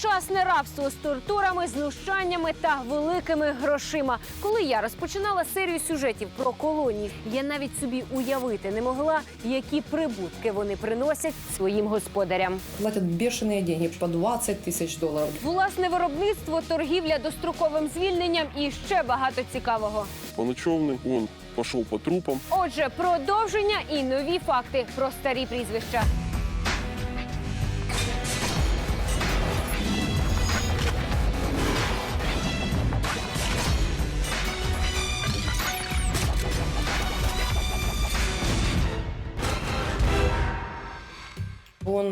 Сучасне рабство з тортурами, знущаннями та великими грошима. Коли я розпочинала серію сюжетів про колонії, я навіть собі уявити не могла, які прибутки вони приносять своїм господарям. Платят бешеные деньги, по 20 тысяч долларов. Власне виробництво, торгівля достроковим звільненням і ще багато цікавого. Поночевный, он пошел по трупам. Отже, продовження і нові факти про старі прізвища.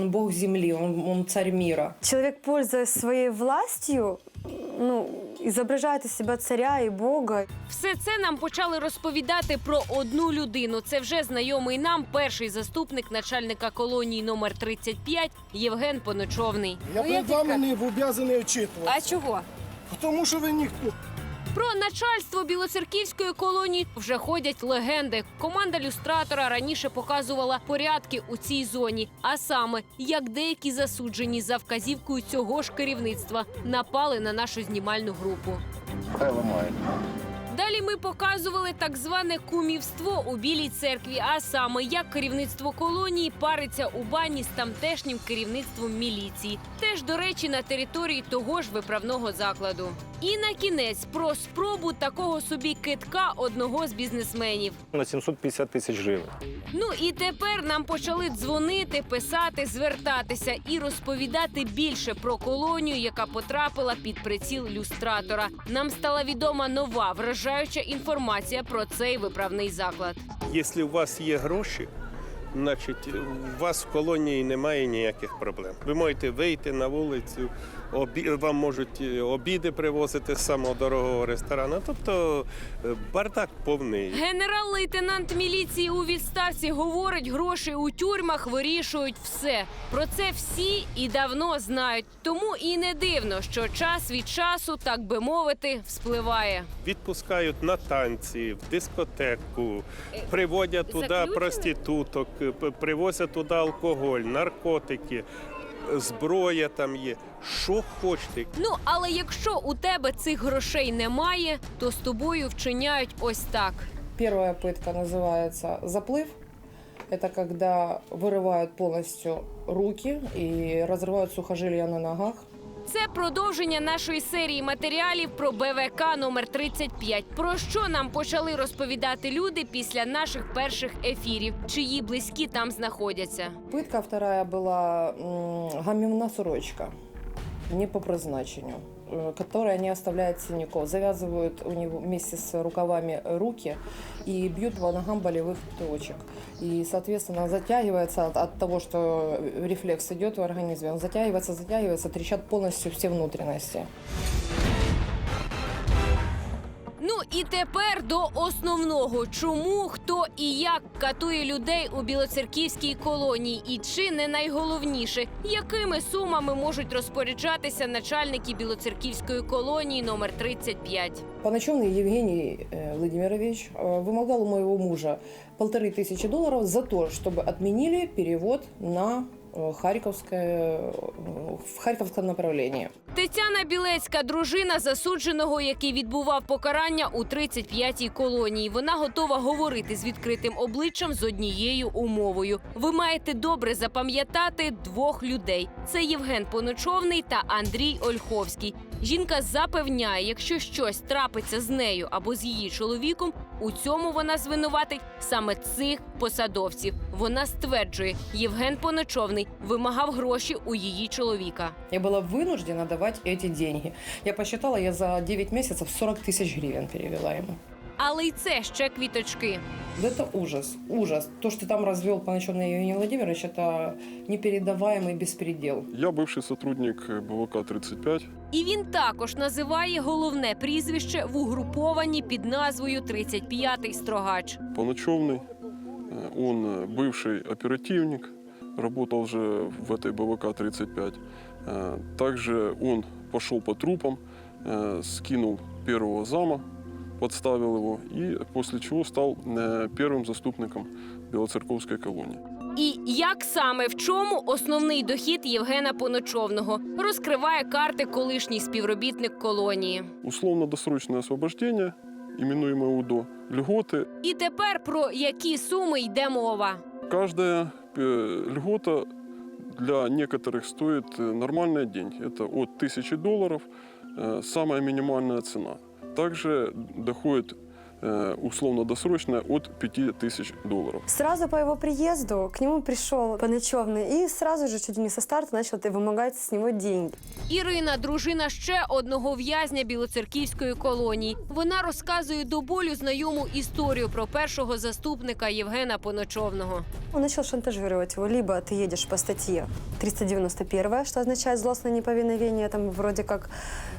Он бог земли, он, он царь мира. Человек, пользуясь своей властью, ну, изображает из себя царя и бога. Все це нам почали розповідати про одну людину. Це вже знайомий нам перший заступник начальника колонії номер 35 Євген Поночовний. Я перед вами не обов'язаний очитувати. А чого? Тому що ви ніхто. Про начальство білоцерківської колонії вже ходять легенди. Команда люстратора раніше показувала порядки у цій зоні, а саме як деякі засуджені за вказівкою цього ж керівництва напали на нашу знімальну групу. Хай ламають. Далі ми показували так зване кумівство у білій церкві, а саме як керівництво колонії париться у бані з тамтешнім керівництвом міліції, теж до речі, на території того ж виправного закладу. І на кінець про спробу такого собі китка одного з бізнесменів. на 750 тисяч гривень. Ну і тепер нам почали дзвонити, писати, звертатися і розповідати більше про колонію, яка потрапила під приціл люстратора. Нам стала відома нова вражаюча інформація про цей виправний заклад. Якщо у вас є гроші, значить у вас в колонії немає ніяких проблем. Ви можете вийти на вулицю, обі... вам можуть е, обіди привозити з самого дорогого ресторану. Тобто е, бардак повний. Генерал-лейтенант міліції у відставці говорить, гроші у тюрмах вирішують все. Про це всі і давно знають. Тому і не дивно, що час від часу, так би мовити, вспливає. Відпускають на танці, в дискотеку, приводять туди проституток, привозять туди алкоголь, наркотики, е, зброя там є. Що хочете, Ну але якщо у тебе цих грошей немає, то з тобою вчиняють ось так. Первая пытка называется заплыв. Это когда вырывают полностью руки и разрывают сухожилия на ногах. Це продовження нашої серії матеріалів про БВК номер 35. Про що нам почали розповідати люди після наших перших ефірів, чиї близькі там знаходяться. Питка вторая була гамівна сорочка, не по призначению, э, которая не оставляет синяков. Завязывают у него вместе с рукавами руки и бьют по ногам болевых точек. И, соответственно, затягивается от, от того, что рефлекс идет в организме, он затягивается, затягивается, трещат полностью все внутренности. Ну і тепер до основного: чому, хто і як катує людей у білоцерківській колонії, і чи не найголовніше, якими сумами можуть розпоряджатися начальники білоцерківської колонії номер 35? Поночевный Евгений э, Владимирович э, вымогал у моего мужа полторы тысячи долларов за то, чтобы отменили перевод на э, Харьковское, в Харьковском направлении. Тетяна Білецька, дружина засудженого, який відбував покарання у 35-й колонії. Вона готова говорити з відкритим обличчям з однією умовою. Ви маєте добре запам'ятати двох людей: це Євген Поночовний та Андрій Ольховський. Жінка запевняє, якщо щось трапиться з нею або з її чоловіком, у цьому вона звинуватить саме цих посадовців. Вона стверджує, Євген Поночовний вимагав гроші у її чоловіка. Я была вынуждена давать эти деньги. Я посчитала, я за 9 месяцев 40 тысяч гривен перевела ему. Але й це ще квіточки. Да это ужас, ужас. То, что там развел Поночевный Евгений Владимирович, это непередаваемый беспредел. Я бывший сотрудник э, БВК-35. І він також називає головне прізвище в угрупованні під назвою «35-й строгач. Поночевный. Э, Он э, бывший оперативник, работал же в этой БВК-35. Э, Также он пошел по трупам, э, скинул первого зама, подставил его и после чего стал э, первым заступником Белоцерковской колонии. І як саме в чому основний дохід Євгена Поночовного розкриває карти колишній співробітник колонії. Условно-досрочное освобождение, именуемое УДО, льготы. І тепер про які суми йде мова? Каждая э, льгота для некоторых стоит э, нормальные деньги. Это от 1000 долларов, э, самая минимальная цена. Также доходит э, условно-досрочная от 5000 долларов. Сразу по его приезду к нему пришел Поночевный и сразу же чуть ли не со старта начал вымогать с него деньги. Ірина, дружина ще одного в'язня білоцерківської колонії. Вона розказує до болю знайому історію про першого заступника Євгена Поночовного. Он начал шантажировать его. Либо ты едешь по статье 391, что означает злостное неповиновение, там вроде как, а,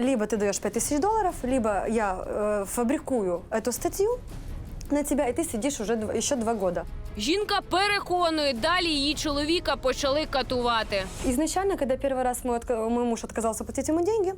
либо ты даешь 5000 долларов, либо я э, фабрикую эту статью на тебя, и ты сидишь уже дв- еще два года. Жінка переконує, далі її чоловіка почали катувати. Изначально, когда первый раз мой, отка- мой муж отказался платить ему деньги,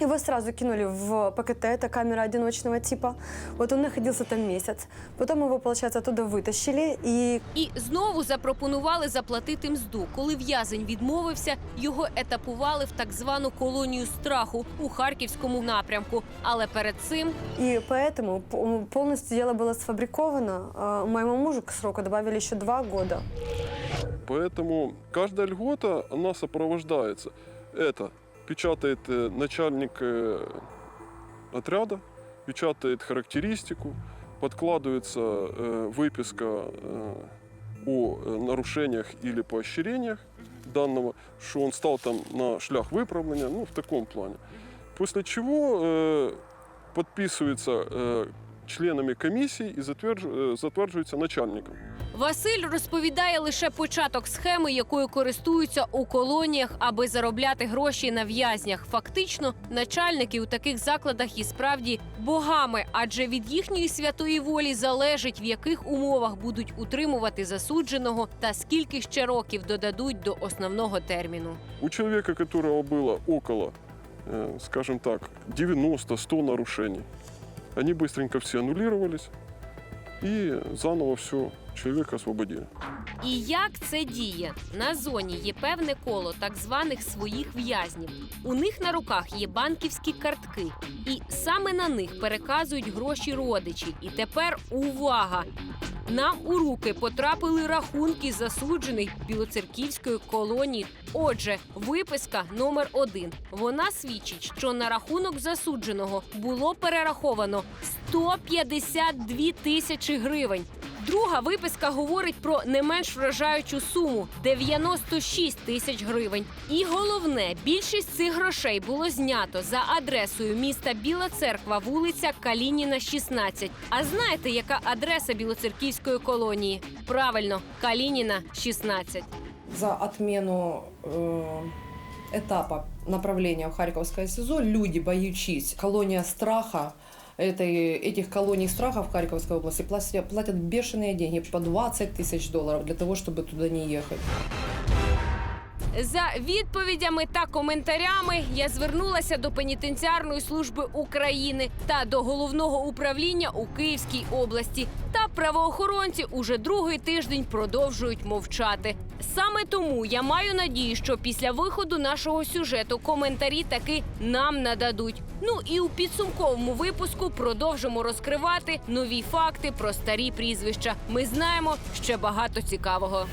его сразу кинули в ПКТ, это камера одиночного типа. Вот он находился там месяц. Потом его, получается, оттуда вытащили, и І знову запропонували заплатити мзду. Коли в'язень відмовився, його етапували в так звану колонію страху у харківському напрямку. Але перед цим И поэтому п- полностью дело было сфабриковано. А Моему мужу к сроку добавили еще два года. Поэтому каждая льгота, она сопровождается. Это печатает э, начальник э, отряда, печатает характеристику, подкладывается э, выписка э, о э, нарушениях или поощрениях данного, что он стал там на шлях выправления, ну, в таком плане. После чего э, подписывается э, членами комиссии и затвердж- э, затверджується начальником. Василь розповідає лише початок схеми, якою користуються у колоніях, аби заробляти гроші на в'язнях. Фактично, начальники у таких закладах і справді богами, адже від їхньої святої волі залежить, в яких умовах будуть утримувати засудженого та скільки ще років додадуть до основного терміну. У человека, которого было около, э, скажем так, 90-100 нарушений, они быстренько все аннулировались, и заново все, человека освободили. І як це діє? На зоні є певне коло так званих своїх в'язнів. У них на руках є банківські картки, і саме на них переказують гроші родичі. І тепер увага! Нам у руки потрапили рахунки засуджених білоцерківської колонії. Отже, виписка номер один. Вона свідчить, що на рахунок засудженого було перераховано 152 тисячі гривень. Друга виписка говорить про не менш вражаючу суму 96 тисяч гривень. І головне, більшість цих грошей було знято за адресою міста Біла Церква, вулиця Калініна, 16. А знаєте, яка адреса білоцерківської колонії? Правильно, Калініна, 16. За отмену э, этапа направления в Харьковское СИЗО люди, боючись, колония страха, этой, этих колоний страха в Харьковской области платят, платят бешеные деньги, по 20 тысяч долларов для того, чтобы туда не ехать. За відповідями та коментарями я звернулася до пенітенціарної служби України та до головного управління у Київській області. Та правоохоронці уже другий тиждень продовжують мовчати. Саме тому я маю надію, що після виходу нашого сюжету коментарі таки нам нададуть. Ну і у підсумковому випуску продовжимо розкривати нові факти про старі прізвища. Ми знаємо ще багато цікавого.